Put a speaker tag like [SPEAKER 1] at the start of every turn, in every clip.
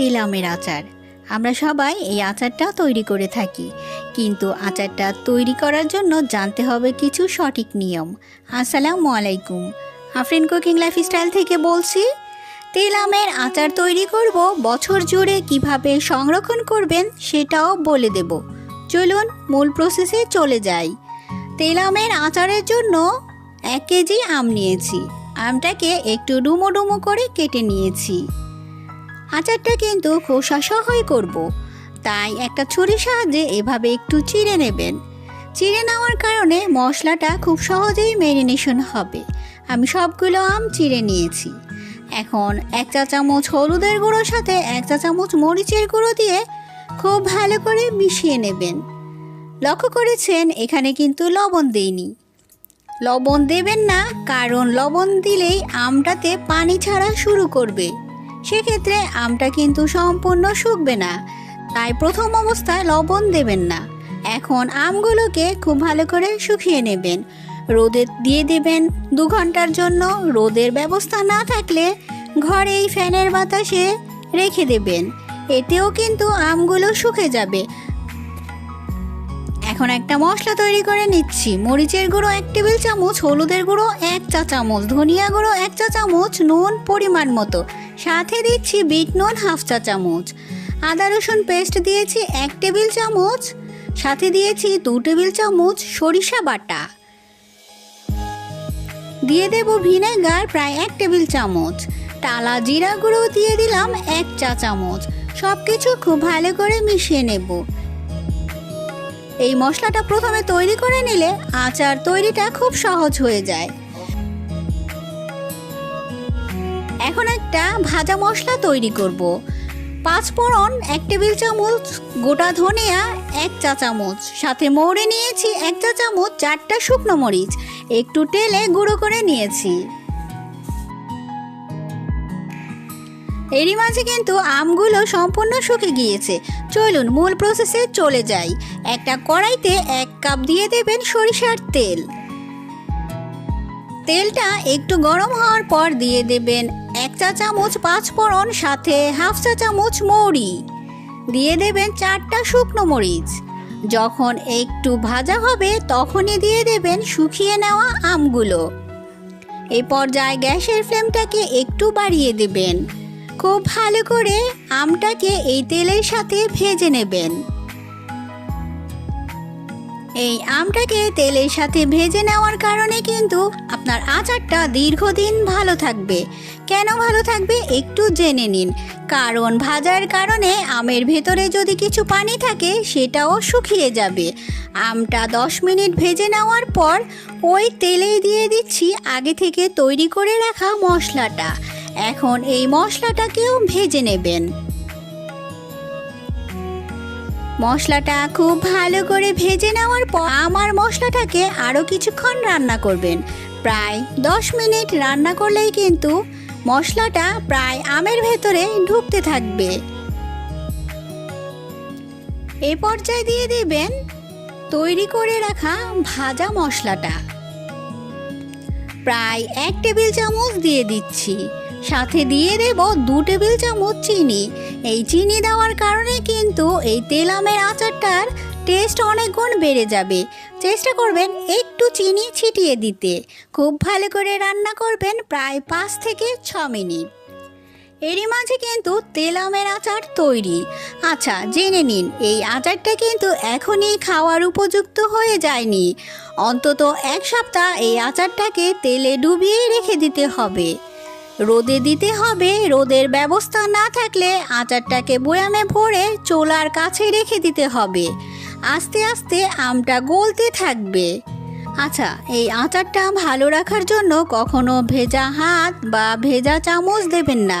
[SPEAKER 1] তেল আমের আচার। আমরা সবাই এই আচারটা তৈরি করে থাকি। কিন্তু আচারটা তৈরি করার জন্য জানতে হবে কিছু সঠিক নিয়ম। আসসালামু আলাইকুম। আফরিন কুকিং লাইফ স্টাইল থেকে বলছি তেল আমের আচার তৈরি করব, বছর জুড়ে কীভাবে সংরক্ষণ করবেন সেটাও বলে দেব। চলুন মূল প্রসেসে চলে যাই। তেল আমের আচারের জন্য এক কেজি আম নিয়েছি। আমটাকে একটু ডুমো ডুমো করে কেটে নিয়েছি। আচারটা কিন্তু খোসা সহই করব। তাই একটা ছুরির সাহায্যে এভাবে একটু চিড়ে নেবেন। চিড়ে নেওয়ার কারণে মশলাটা খুব সহজেই ম্যারিনেশন হবে। আমি সবগুলো আম চিড়ে নিয়েছি। এখন এক চা চামচ হলুদের গুঁড়োর সাথে এক চা চামচ মরিচের গুঁড়ো দিয়ে খুব ভালো করে মিশিয়ে নেবেন। লক্ষ্য করেছেন, এখানে কিন্তু লবণ দেইনি। লবণ দেবেন না, কারণ লবণ দিলেই আমটাতে পানি ছাড়া শুরু করবে। সেক্ষেত্রে আমটা কিন্তু সম্পূর্ণ শুকবে না। তাই প্রথম অবস্থায় লবণ দেবেন না। এখন আমগুলোকে খুব ভালো করে শুকিয়ে নেবেন। রোদে দিয়ে দেবেন দু ঘণ্টার জন্য। রোদের ব্যবস্থা না থাকলে ঘরেই ফ্যানের বাতাসে রেখে দেবেন। এতেও কিন্তু আমগুলো শুকে যাবে। এখন একটা মশলা তৈরি করে নিচ্ছি। মরিচের গুঁড়ো এক টেবিল চামচ, হলুদের গুঁড়ো এক চা চামচ, ধনিয়া গুঁড়ো এক চা চামচ, নুন পরিমাণ মতো। সাথে দিচ্ছি বিট নুন হাফ চা চামচ। আদা রসুন পেস্ট দিয়েছি এক টেবিল চামচ। সাথে দিয়েছি দু টেবিল চামচ সরিষা বাটা। দিয়ে দেব ভিনেগার প্রায় এক টেবিল চামচ। টালা জিরা গুঁড়ো দিয়ে দিলাম এক চা চামচ। সব কিছু খুব ভালো করে মিশিয়ে নেব। এই মশলাটা প্রথমে তৈরি করে নিলে আচার তৈরিটা খুব সহজ হয়ে যায়। এখন একটা ভাজা মশলা তৈরি করব। পাঁচ ফোড়ন, এক টেবিল চামচ, গোটা ধনিয়া, এক চা চামচ। সাথে মৌরি নিয়েছি এক চা চামচ, চারটা শুকনো মরিচ। একটু তেলে গুঁড়ো করে নিয়েছি। এরই মাঝে কিন্তু আমগুলো সম্পূর্ণ শুকে গিয়েছে। চলুন মূল প্রসেসে চলে যাই। একটা কড়াইতে এক কাপ দিয়ে দেবেন সরিষার তেল। তেলটা একটু গরম হওয়ার পর দিয়ে দেবেন এক চা চামচ পাঁচ ফোড়ন, সাথে হাফ চা চামচ মৌরি। দিয়ে দেবেন চারটা শুকনো মরিচ। যখন একটু ভাজা হবে, তখনই দিয়ে দেবেন শুকিয়ে নেওয়া আমগুলো। এই পর্যায়ে গ্যাসের ফ্লেমটাকে একটু বাড়িয়ে দেবেন। খুব ভালো করে আমটাকে এই তেলের সাথে ভেজে নেবেন। এই আমটাকে তেলের সাথে ভেজে নেওয়ার কারণে কিন্তু আপনার আচারটা দীর্ঘদিন ভালো থাকবে। কেন ভালো থাকবে একটু জেনে নিন। কারণ ভাজার কারণে আমের ভেতরে যদি কিছু পানি থাকে, সেটাও শুকিয়ে যাবে। আমটা দশ মিনিট ভেজে নেওয়ার পর ওই তেলেই দিয়ে দিচ্ছি আগে থেকে তৈরি করে রাখা মশলাটা। এখন এই মশলাটাকেও ভেজে নেবেন। মশলাটা খুব ভালো করে ভেজে নেওয়ার পর আমার মশলাটাকে আরও কিছুক্ষণ রান্না করবেন। প্রায় দশ মিনিট রান্না করলেই কিন্তু মশলাটা প্রায় আমের ভেতরে ঢুকতে থাকবে। এ পর্যায়ে দিয়ে দেবেন তৈরি করে রাখা ভাজা মশলাটা। প্রায় এক টেবিল চামচ দিয়ে দিচ্ছি। সাথে দিয়ে দেব দু টেবিল চামচ চিনি। এই চিনি দেওয়ার কারণে কিন্তু এই তেলামের আচারটার টেস্ট অনেক গুণ বেড়ে যাবে। চেষ্টা করবেন একটু চিনি ছিটিয়ে দিতে। খুব ভালো করে রান্না করবেন প্রায় পাঁচ থেকে ছ মিনিট। এরই মাঝে কিন্তু তেলামের আচার তৈরি। আচ্ছা জেনে নিন, এই আচারটা কিন্তু এখনই খাওয়ার উপযুক্ত হয়ে যায়নি। অন্তত এক সপ্তাহ এই আচারটাকে তেলে ডুবিয়ে রেখে দিতে হবে। রোদে দিতে হবে, রোদের ব্যবস্থা না থাকলে আচারটাকে বয়ামে ভরে চোলার কাছে রেখে দিতে হবে। আস্তে আস্তে আমটা গলতে থাকবে। আচ্ছা এই আচারটা ভালো রাখার জন্য কখনো ভেজা হাত বা ভেজা চামচ দেবেন না।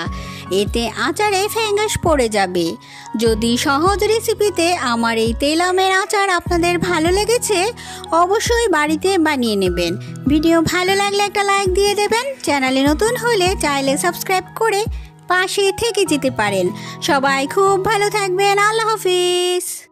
[SPEAKER 1] এতে আচারে ফ্যাঙ্গাস পড়ে যাবে। যদি সহজ রেসিপিতে আমার এই তেলামের আচার আপনাদের ভালো লেগেছে, অবশ্যই বাড়িতে বানিয়ে নেবেন। ভিডিও ভালো লাগলে একটা লাইক দিয়ে দেবেন। চ্যানেলে নতুন হলে চাইলে সাবস্ক্রাইব করে পাশে থেকে যেতে পারেন। সবাই খুব ভালো থাকবেন। আল্লাহ হাফিজ।